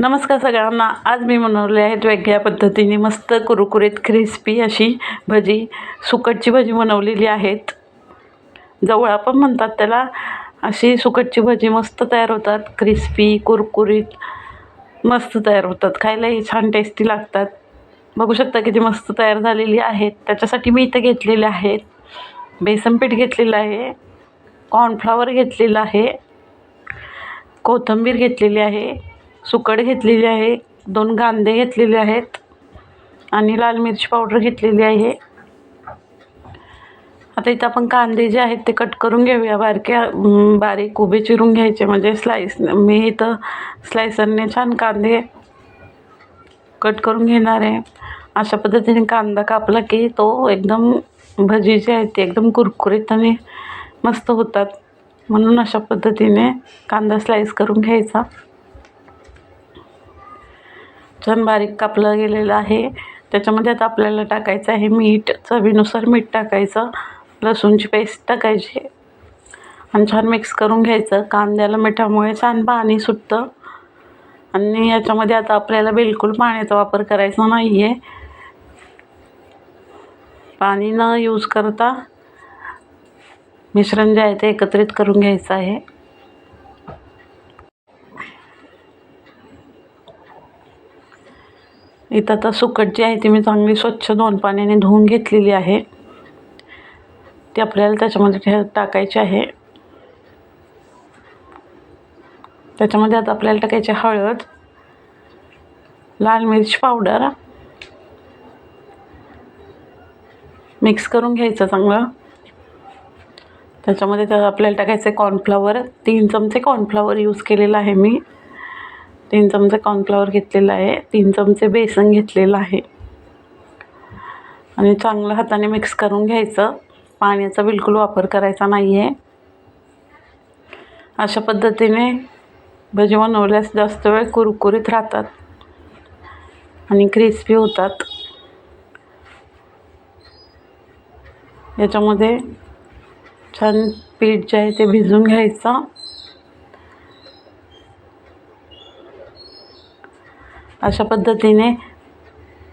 नमस्कार सगळ्यांना. आज मी बनवले आहेत वेगळ्या पद्धतीने मस्त कुरकुरीत क्रिस्पी अशी भजी. सुकटची भजी बनवलेली आहेत. जवळा पण म्हणतात त्याला अशी सुकटची भजी मस्त तयार होतात. क्रिस्पी कुरकुरीत मस्त तयार होतात. खायलाही छान टेस्टी लागतात. बघू शकता किती मस्त तयार झालेली आहेत. त्याच्यासाठी मी इथं घेतलेले आहेत. बेसन पीठ घेतलेलं आहे. कॉर्नफ्लॉवर घेतलेलं आहे. कोथिंबीर घेतलेली आहे. सुकट घेतलेली आहे. दोन कांदे घेतलेले आहेत. आणि लाल मिरची पावडर घेतलेली आहे. आता इथं आपण कांदे जे आहेत ते कट करून घेऊया. बारक्या बारीक उभे चिरून घ्यायचे. म्हणजे स्लाईस मी इथं स्लायसरने छान कांदे कट करून घेणार आहे. अशा पद्धतीने कांदा कापला की तो एकदम भजी जी आहे ती एकदम कुरकुरीत आणि मस्त होतात. म्हणून अशा पद्धतीने कांदा स्लाईस करून घ्यायचा. छान बारीक कापलं गेलेलं आहे. त्याच्यामध्ये आता आपल्याला टाकायचं आहे मीठ. चवीनुसार मीठ टाकायचं. लसूणची पेस्ट टाकायची. आणि छान मिक्स करून घ्यायचं. कांद्याला मिठामुळे छान पाणी सुटतं. आणि याच्यामध्ये आता आपल्याला बिलकुल पाण्याचा वापर करायचा नाही आहे पाणी न यूज करता मिश्रण जे आहे ते एकत्रित करून घ्यायचं आहे. इथं आता सुकट जी आहे ती मी चांगली स्वच्छ दोन पाण्याने धुवून घेतलेली आहे. ती आपल्याला त्याच्यामध्ये ठे टाकायची आहे. त्याच्यामध्ये आता आपल्याला टाकायची हळद लाल मिरची पावडर. मिक्स करून घ्यायचं चांगलं. त्याच्यामध्ये त्या आपल्याला टाकायचं आहे कॉर्नफ्लॉवर तीन चमचे कॉर्नफ्लॉवर यूज केलेला आहे मी. तीन चमचे कॉर्नफ्लॉवर घेतलेलं आहे. तीन चमचे बेसन घेतलेलं आहे. आणि चांगलं हाताने मिक्स करून घ्यायचं. पाण्याचा बिलकुल वापर करायचा नाही आहे अशा पद्धतीने भजी बनवल्यास जास्त वेळ कुरकुरीत राहतात आणि क्रिस्पी होतात. याच्यामध्ये छान पीठ जे आहे ते भिजून घ्यायचं. अशा पद्धतीने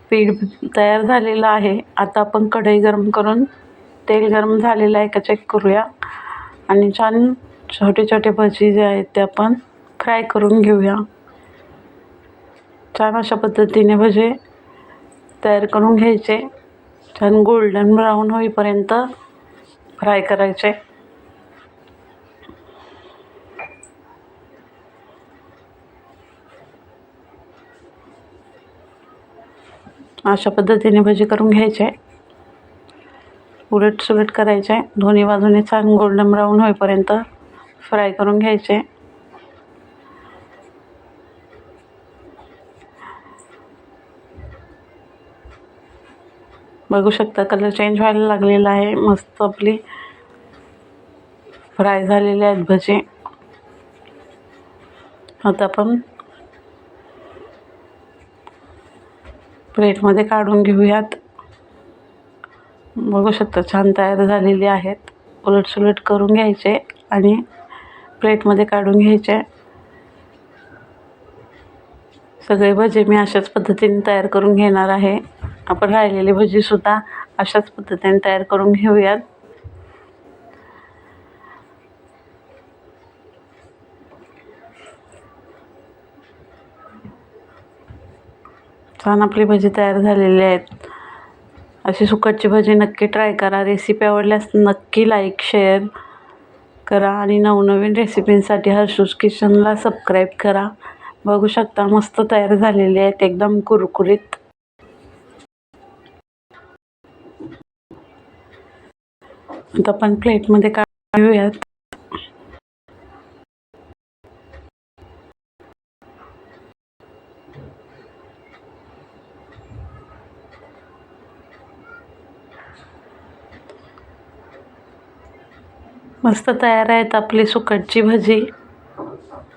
पीठ तयार झालेलं आहे. आता आपण कढई गरम करून तेल गरम झालेलं आहे का चेक करूया. आणि छान छोटे छोटे भजी जे आहेत ते आपण फ्राय करून घेऊया. छान अशा पद्धतीने भजे तयार करून घ्यायचे. छान गोल्डन ब्राऊन होईपर्यंत फ्राय करायचे. अशा पद्धतीने भजी करून घ्यायचे. उलट सुलट करायचे. दोन्ही बाजूने छान गोल्डन ब्राऊन होईपर्यंत फ्राय करून घ्यायचे. बघू शकता कलर चेंज व्हायला लागलेला आहे. मस्त आपली फ्राय झालेले आहेत भजी. आता आपण प्लेटमध्ये काढून घेऊयात. बघू शकता छान तयार झालेली आहेत. उलटसुलट करून घ्यायचे आणि प्लेटमध्ये काढून घ्यायचे. सगळे भजे मी अशाच पद्धतीने तयार करून घेणार आहे. आपण राहिलेली भजीसुद्धा अशाच पद्धतीने तयार करून घेऊयात. छान आपली भजी तयार झालेली आहेत. अशी सुकटची भजी नक्की ट्राय करा. रेसिपी आवडल्यास नक्की लाईक शेअर करा आणि नवनवीन रेसिपींसाठी हर्षूज किचनला सबस्क्राईब करा. बघू शकता मस्त तयार झालेली आहेत एकदम कुरकुरीत. आता आपण प्लेटमध्ये काढूयात मस्त तयार आहेत आपली सुकटची भजी.